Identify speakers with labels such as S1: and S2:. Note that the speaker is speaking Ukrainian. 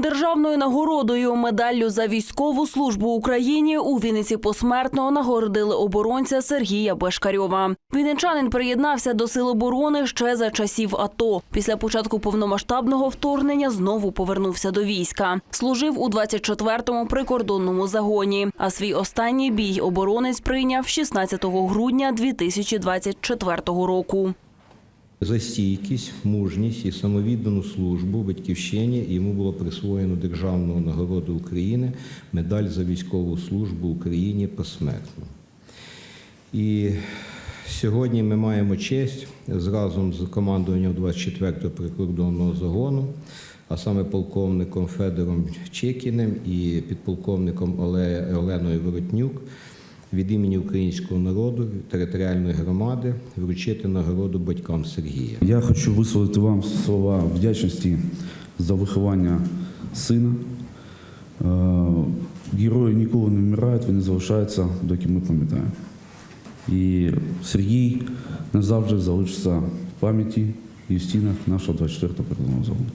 S1: Державною нагородою медаллю за військову службу Україні у Вінниці посмертно нагородили оборонця Сергія Бешкарьова. Вінничанин приєднався до сил оборони ще за часів АТО. Після початку повномасштабного вторгнення знову повернувся до війська. Служив у 24-му прикордонному загоні. А свій останній бій оборонець прийняв 16 грудня 2024 року.
S2: За стійкість, мужність і самовіддану службу батьківщині йому було присвоєно Державну нагороду України медаль за військову службу Україні посмертно. І сьогодні ми маємо честь разом з командуванням 24-го прикордонного загону, а саме полковником Федором Чекіним і підполковником Оле- Оленою Воротнюк від імені українського народу, територіальної громади вручити нагороду батькам Сергія.
S3: Я хочу висловити вам слова вдячності за виховання сина. Е, Герої ніколи не вмирають, вони залишаються, доки ми пам'ятаємо. І Сергій назавжди залишиться в пам'яті і в стінах нашого 24-го прикордонного загону.